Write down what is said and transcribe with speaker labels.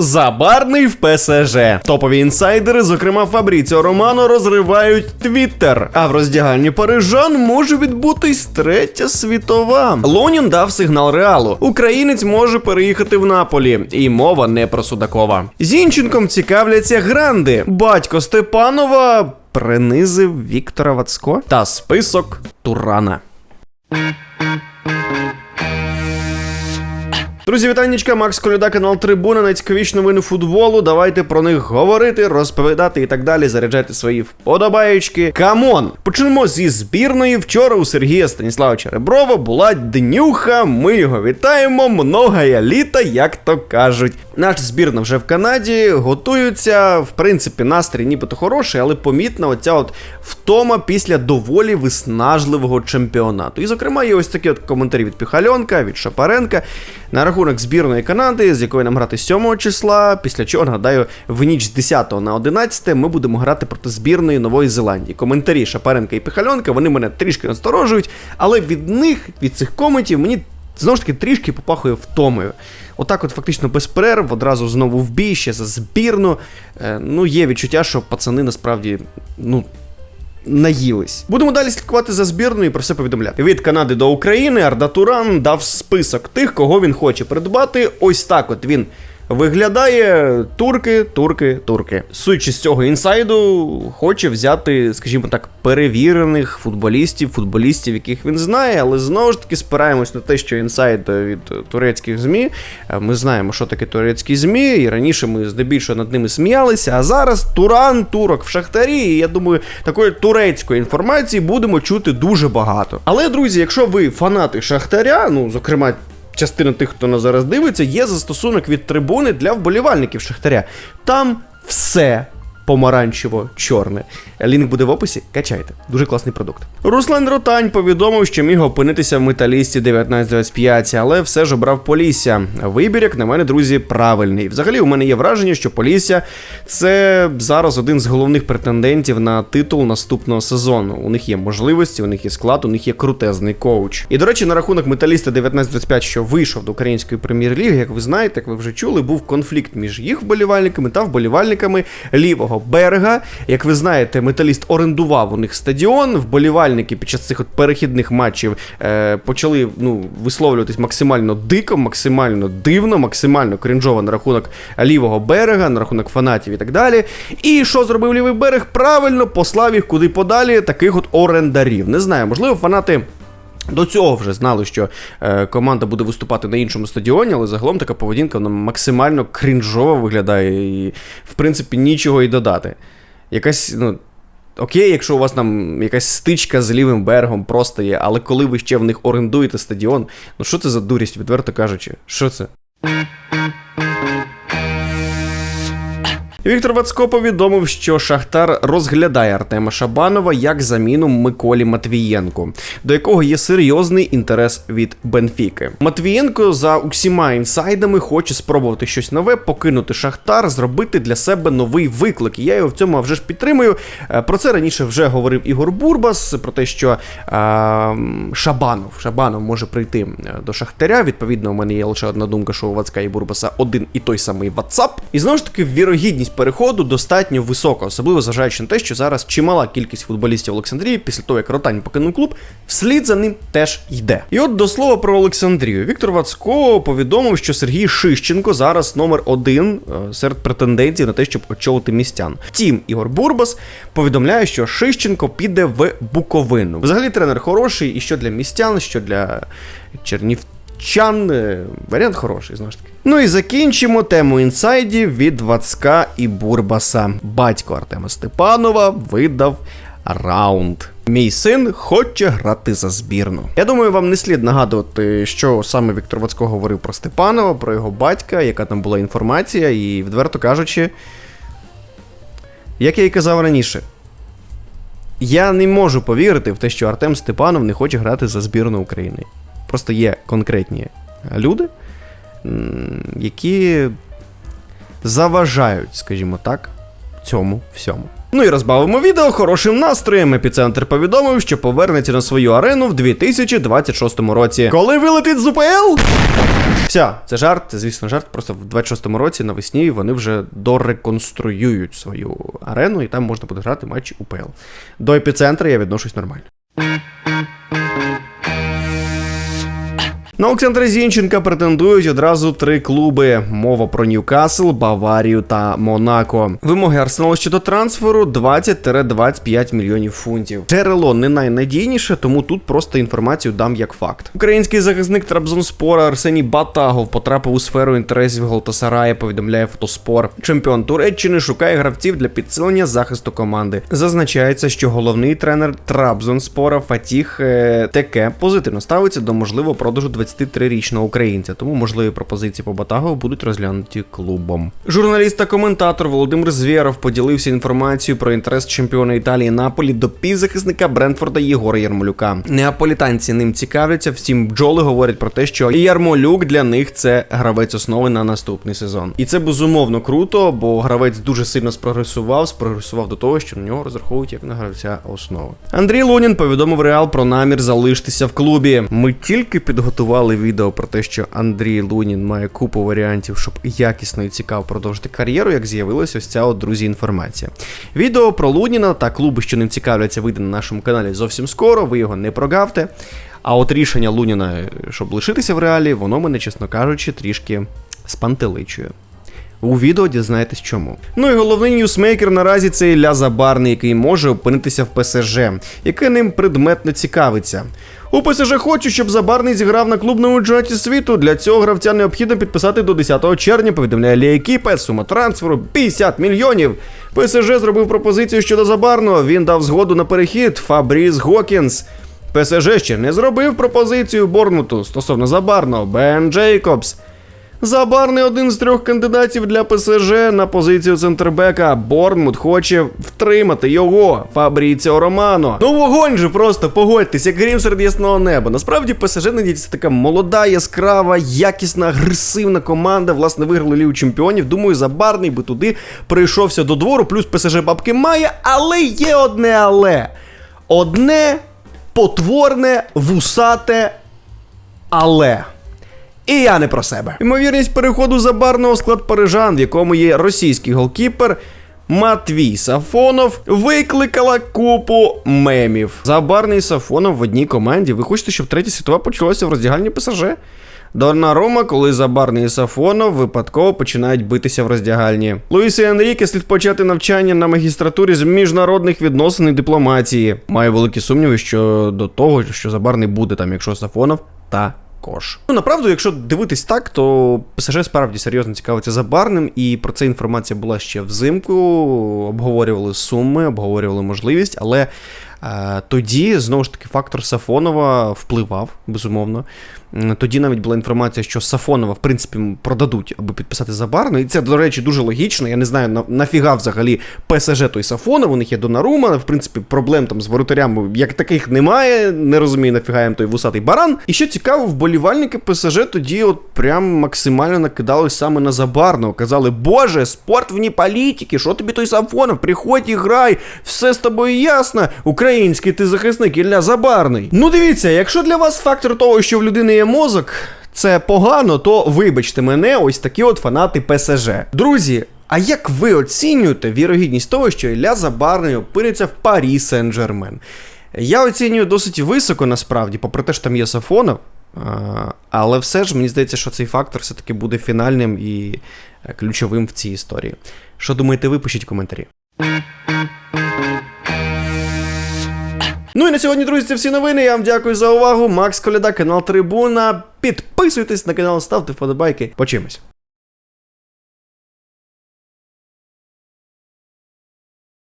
Speaker 1: Забарний в ПСЖ. Топові інсайдери, зокрема Фабріціо Романо, розривають Твіттер. А в роздягальні парижан може відбутись третя світова. Лунін дав сигнал реалу. Українець може переїхати в Наполі. І мова не про Судакова. Зінченком цікавляться гранди. Батько Степанова принизив Віктора Вацко та список Турана. Друзі, вітаннячка, Макс Коляда, канал Трибуна, найцікавіші новини футболу. Давайте про них говорити, розповідати і так далі. Заряджайте свої вподобаєчки. Камон! Почнемо зі збірної. Вчора у Сергія Станіславовича Реброва була днюха. Ми його вітаємо. Многая літа, як то кажуть. Наша збірна вже в Канаді готуються. В принципі, настрій нібито хороший, але помітна оця от втома після доволі виснажливого чемпіонату. І, зокрема, є ось такі от коментарі від Піхальонка, від Шапаренка на рахунок збірної Канади, з якої нам грати 7 числа. Після чого, нагадаю, в ніч з 10 на 11 ми будемо грати проти збірної Нової Зеландії. Коментарі Шапаренка і Піхальонка, вони мене трішки насторожують, але від них, від цих коментів, мені знову ж таки трішки попахує втомою. Отак, от фактично без перерв, одразу знову в бій, ще за збірну. Е, ну, є відчуття, що пацани насправді, ну. Наїлись. Будемо далі слідкувати за збірною і про все повідомляти. Від Канади до України Арда Туран дав список тих, кого він хоче придбати. Ось так от він виглядає турки, турки, турки. Судячи з цього інсайду, хоче взяти, скажімо так, перевірених футболістів, футболістів, яких він знає, але знову ж таки спираємось на те, що інсайд від турецьких ЗМІ. Е, Ми знаємо, що таке турецькі ЗМІ, і раніше ми здебільшого над ними сміялися. А зараз Туран, турок в Шахтарі. І я думаю, такої турецької інформації будемо чути дуже багато. Але, друзі, якщо ви фанати Шахтаря, ну зокрема. Частина тих, хто нас зараз дивиться, є застосунок від трибуни для вболівальників Шахтаря. Там все помаранчево-чорне. Лінк буде в описі, качайте. Дуже класний продукт. Руслан Ротань повідомив, що міг опинитися в металісті 1925, але все ж обрав Полісся. Вибір, як на мене, друзі, правильний. Взагалі, у мене є враження, що Полісся це зараз один з головних претендентів на титул наступного сезону. У них є можливості, у них є склад, у них є крутезний коуч. І до речі, на рахунок металіста 1925, що вийшов до української прем'єр-ліги, як ви знаєте, як ви вже чули, був конфлікт між їх вболівальниками та вболівальниками лівого берега. Як ви знаєте, металіст орендував у них стадіон. Вболівальники під час цих от перехідних матчів е, почали ну, висловлюватись максимально дико, максимально дивно, максимально крінжово на рахунок лівого берега, на рахунок фанатів і так далі. І що зробив лівий берег? Правильно послав їх куди подалі таких от орендарів. Не знаю, можливо, фанати. До цього вже знали, що е, команда буде виступати на іншому стадіоні, але загалом така поведінка вона максимально крінжово виглядає і, в принципі, нічого й додати. Якась, ну. Окей, якщо у вас там якась стичка з лівим берегом просто є, але коли ви ще в них орендуєте стадіон, ну що це за дурість, відверто кажучи? Що це? Віктор Вацко повідомив, що Шахтар розглядає Артема Шабанова як заміну Миколі Матвієнку, до якого є серйозний інтерес від Бенфіки. Матвієнко за усіма інсайдами хоче спробувати щось нове, покинути Шахтар, зробити для себе новий виклик. Я його в цьому вже ж підтримую. Е, Про це раніше вже говорив Ігор Бурбас, про те, що е, Шабанов Шабанов може прийти е, до Шахтаря. Відповідно, у мене є лише одна думка, що у Вацка і Бурбаса один і той самий WhatsApp. І знову ж таки, вірогідність переходу достатньо висока, особливо зважаючи на те, що зараз чимала кількість футболістів Олександрії після того, як Ротань покинув клуб, вслід за ним теж йде. І от до слова про Олександрію. Віктор Вацко повідомив, що Сергій Шищенко зараз номер один е, серед претендентів на те, щоб очолити містян. Втім, Ігор Бурбас повідомляє, що Шищенко піде в Буковину. Взагалі тренер хороший, і що для містян, що для чернівців. Чан е, варіант хороший, знову таки. Ну і закінчимо тему інсайдів від Вацка і Бурбаса. Батько Артема Степанова видав раунд. Мій син хоче грати за збірну. Я думаю, вам не слід нагадувати, що саме Віктор Вацко говорив про Степанова, про його батька, яка там була інформація, і відверто кажучи, як я і казав раніше, я не можу повірити в те, що Артем Степанов не хоче грати за збірну України. Просто є конкретні люди, які заважають, скажімо так, цьому всьому. Ну і розбавимо відео хорошим настроєм. Епіцентр повідомив, що повернеться на свою арену в 2026 році. Коли вилетить з УПЛ? Все, це жарт, це звісно жарт. Просто в 26-му році навесні вони вже дореконструюють свою арену, і там можна буде грати матчі УПЛ. До епіцентра я відношусь нормально. На Олександра Зінченка претендують одразу три клуби. Мова про Ньюкасл, Баварію та Монако. Вимоги Арсеналу щодо трансферу 20-25 мільйонів фунтів. Джерело не найнадійніше, тому тут просто інформацію дам як факт. Український захисник Трабзонспора Арсеній Батагов потрапив у сферу інтересів Галтасарая, повідомляє фотоспор. Чемпіон Туреччини шукає гравців для підсилення захисту команди. Зазначається, що головний тренер Трабзонспора Фатіх е, Теке позитивно ставиться до можливого продажу 23-річного українця, тому можливі пропозиції по Батагову будуть розглянуті клубом. Журналіст та коментатор Володимир Звєров поділився інформацією про інтерес чемпіона Італії Наполі до півзахисника Брентфорда Єгора Ярмолюка. Неаполітанці ним цікавляться, втім бджоли говорять про те, що Ярмолюк для них це гравець основи на наступний сезон. І це безумовно круто, бо гравець дуже сильно спрогресував, спрогресував до того, що на нього розраховують як на гравця основи. Андрій Лунін повідомив Реал про намір залишитися в клубі. Ми тільки підготували відео про те, що Андрій Лунін має купу варіантів, щоб якісно і цікаво продовжити кар'єру, як з'явилася ось ця от друзі інформація. Відео про Луніна та клуби, що ним цікавляться, вийде на нашому каналі зовсім скоро. Ви його не прогавте. А от рішення Луніна, щоб лишитися в реалі, воно мене, чесно кажучи, трішки спантеличує. У відео дізнаєтесь чому. Ну і головний ньюсмейкер наразі це Ілля Забарний, який може опинитися в ПСЖ, яке ним предметно цікавиться. У ПСЖ хочу, щоб Забарний зіграв на клубному чемпіонаті світу. Для цього гравця необхідно підписати до 10 червня, повідомляє Ліекіпе, сума трансферу 50 мільйонів. ПСЖ зробив пропозицію щодо Забарного. Він дав згоду на перехід Фабріс Гокінс. ПСЖ ще не зробив пропозицію Борнмуту стосовно Забарного Бен Джейкобс. Забарний один з трьох кандидатів для ПСЖ на позицію центрбека. Борнмут хоче втримати його, Фабріціо Романо. Ну вогонь же просто погодьтесь, як грім серед ясного неба. Насправді ПСЖ надіється така молода, яскрава, якісна, агресивна команда. Власне, виграли Лігу чемпіонів. Думаю, Забарний би туди прийшовся до двору, плюс ПСЖ бабки має, але є одне але. Одне потворне, вусате, але. І я не про себе. Ймовірність переходу забарного склад парижан, в якому є російський голкіпер. Матвій Сафонов викликала купу мемів. Забарний Сафонов в одній команді. Ви хочете, щоб третя світова почалася в роздягальні ПСЖ? Рома, коли Забарний Сафонов випадково починають битися в роздягальні. Луїс і Енріке слід почати навчання на магістратурі з міжнародних відносин і дипломатії. Маю великі сумніви щодо того, що Забарний буде там, якщо Сафонов та також. Ну, направду, якщо дивитись так, то ПСЖ справді серйозно цікавиться забарним, і про це інформація була ще взимку. Обговорювали суми, обговорювали можливість, але тоді знову ж таки фактор Сафонова впливав, безумовно. Тоді навіть була інформація, що Сафонова, в принципі, продадуть, аби підписати Забарну. І це, до речі, дуже логічно. Я не знаю, на, нафіга взагалі ПСЖ той Сафонов, у них є Донарума, в принципі, проблем там з воротарями як таких немає. Не розумію, нафіга їм той вусатий баран. І що цікаво, вболівальники ПСЖ тоді от прям максимально накидались саме на Забарного. Казали, Боже, спорт вні політики, що тобі той Сафонов? Приходь і грай, все з тобою ясно. Український ти захисник Ілля Забарний. Ну дивіться, якщо для вас фактор того, що в людини є мозок, це погано, то вибачте мене, ось такі от фанати ПСЖ. Друзі. А як ви оцінюєте вірогідність того, що Ілля Забарний опиниться в Парі Сен-Жермен? Я оцінюю досить високо насправді, попри те, що там є Сафонов. Але все ж мені здається, що цей фактор все-таки буде фінальним і е, ключовим в цій історії. Що думаєте, ви пишіть коментарі. Ну і на сьогодні, друзі, це всі новини. Я вам дякую за увагу. Макс Коляда, канал Трибуна. Підписуйтесь на канал, ставте вподобайки. Почимось.